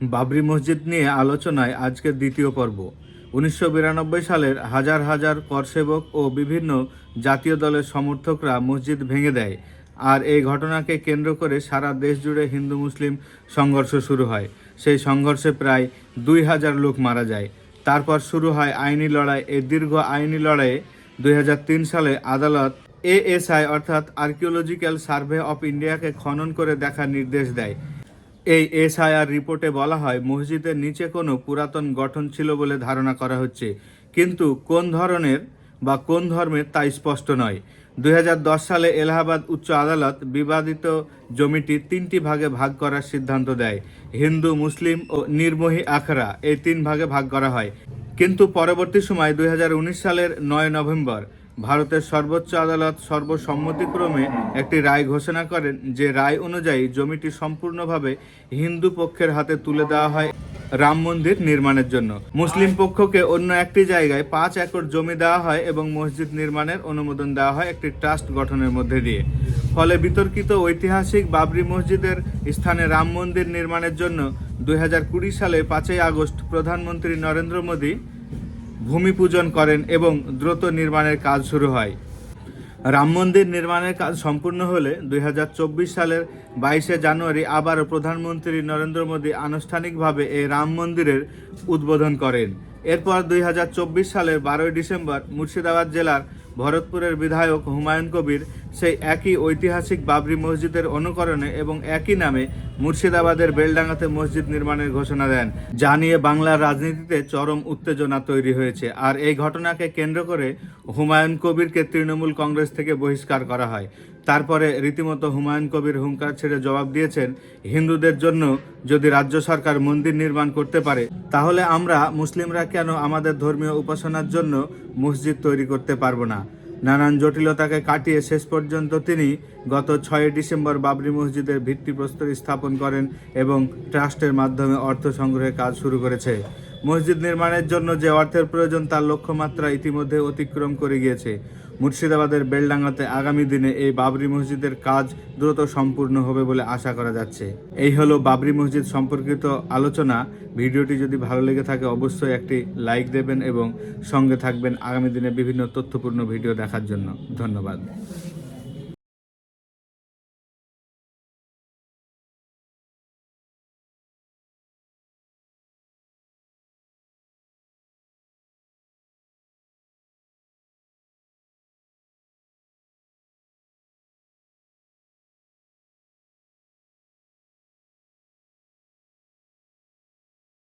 বাবরি মসজিদ নিয়ে আলোচনায় আজকের দ্বিতীয় পর্ব। উনিশশো বিরানব্বই সালের হাজার হাজার করসেবক ও বিভিন্ন জাতীয় দলের সমর্থকরা মসজিদ ভেঙে দেয়। আর এই ঘটনাকে কেন্দ্র করে সারা দেশ জুড়ে হিন্দু মুসলিম সংঘর্ষ শুরু হয়। সেই সংঘর্ষে প্রায় দুই হাজার লোক মারা যায়। তারপর শুরু হয় আইনি লড়াই। এই দীর্ঘ আইনি লড়াইয়ে দুই হাজার তিন সালে আদালত এএসআই অর্থাৎ আর্কিওলজিক্যাল সার্ভে অফ ইন্ডিয়াকে খনন করে দেখার নির্দেশ দেয়। এই এসআইআর রিপোর্টে বলা হয়, মসজিদের নিচে কোনো পুরাতন গঠন ছিল বলে ধারণা করা হচ্ছে। কিন্তু কোন ধরনের বা কোন ধর্মের তা স্পষ্ট নয়। দুই সালে এলাহাবাদ উচ্চ আদালত বিবাদিত জমিটি তিনটি ভাগে ভাগ করার সিদ্ধান্ত দেয়। হিন্দু, মুসলিম ও নির্মোহী আখড়া এই তিন ভাগে ভাগ করা হয়। কিন্তু পরবর্তী সময় দুই সালের নয় নভেম্বর ভারতের সর্বোচ্চ আদালত সর্বসম্মতিক্রমে একটি রায় ঘোষণা করেন যে রায় অনুযায়ী জমিটি সম্পূর্ণভাবে হিন্দু পক্ষের হাতে তুলে দেওয়া হয় রাম মন্দির নির্মাণের জন্য। মুসলিম পক্ষকে অন্য একটি জায়গায় পাঁচ একর জমি দেওয়া হয় এবং মসজিদ নির্মাণের অনুমোদন দেওয়া হয় একটি ট্রাস্ট গঠনের মধ্যে দিয়ে। ফলে বিতর্কিত ঐতিহাসিক বাবরি মসজিদের স্থানে রাম মন্দির নির্মাণের জন্য দু হাজার কুড়ি সালে পাঁচই আগস্ট প্রধানমন্ত্রী নরেন্দ্র মোদী ভূমি পূজন করেন এবং দ্রুত নির্মাণের কাজ শুরু হয়। রাম মন্দির নির্মাণের কাজ সম্পূর্ণ হলে দুই হাজার চব্বিশ সালের বাইশে জানুয়ারি আবারও প্রধানমন্ত্রী নরেন্দ্র মোদী আনুষ্ঠানিকভাবে এই রাম মন্দিরের উদ্বোধন করেন। এরপর দুই হাজার চব্বিশ সালের বারোই ডিসেম্বর মুর্শিদাবাদ জেলার ভরতপুরের বিধায়ক হুমায়ুন কবির সেই একই ঐতিহাসিক বাবরি মসজিদের অনুকরণে এবং একই নামে মুর্শিদাবাদের বেলডাঙ্গাতে মসজিদ নির্মাণের ঘোষণা দেন, যা নিয়ে বাংলার রাজনীতিতে চরম উত্তেজনা তৈরি হয়েছে। আর এই ঘটনাকে কেন্দ্র করে হুমায়ুন কবিরকে তৃণমূল কংগ্রেস থেকে বহিষ্কার করা হয়। তারপরে রীতিমতো হুমায়ুন কবির হুঙ্কার ছেড়ে জবাব দিয়েছেন, হিন্দুদের জন্য যদি রাজ্য সরকার মন্দির নির্মাণ করতে পারে, তাহলে আমরা মুসলিমরা কেন আমাদের ধর্মীয় উপাসনার জন্য মসজিদ তৈরি করতে পারব না? নানান জটিলতাকে কাটিয়ে শেষ পর্যন্ত তিনি গত ছয় ডিসেম্বর বাবরি মসজিদের ভিত্তিপ্রস্তর স্থাপন করেন এবং ট্রাস্টের মাধ্যমে অর্থ সংগ্রহের কাজ শুরু করেছে। মসজিদ নির্মাণের জন্য যে অর্থের প্রয়োজন তার লক্ষ্যমাত্রা ইতিমধ্যে অতিক্রম করে গিয়েছে। মুর্শিদাবাদের বেলডাঙ্গাতে আগামী দিনে এই বাবরি মসজিদের কাজ দ্রুত সম্পূর্ণ হবে বলে আশা করা যাচ্ছে। এই হলো বাবরি মসজিদ সম্পর্কিত আলোচনা। ভিডিওটি যদি ভালো লেগে থাকে, অবশ্যই একটি লাইক দেবেন এবং সঙ্গে থাকবেন আগামী দিনে বিভিন্ন তথ্যপূর্ণ ভিডিও দেখার জন্য। ধন্যবাদ।